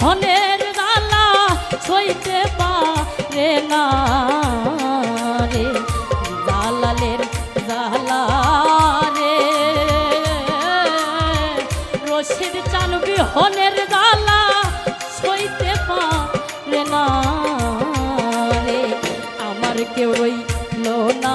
ধনের গালা সইতে পারে না রে। জালালের জালা রে। রশিদ চান বিহনের জালা সইতে পারে না রে। আমার কেউ রইল না।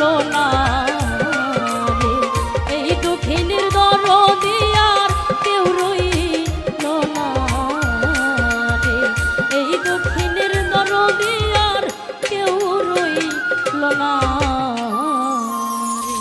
না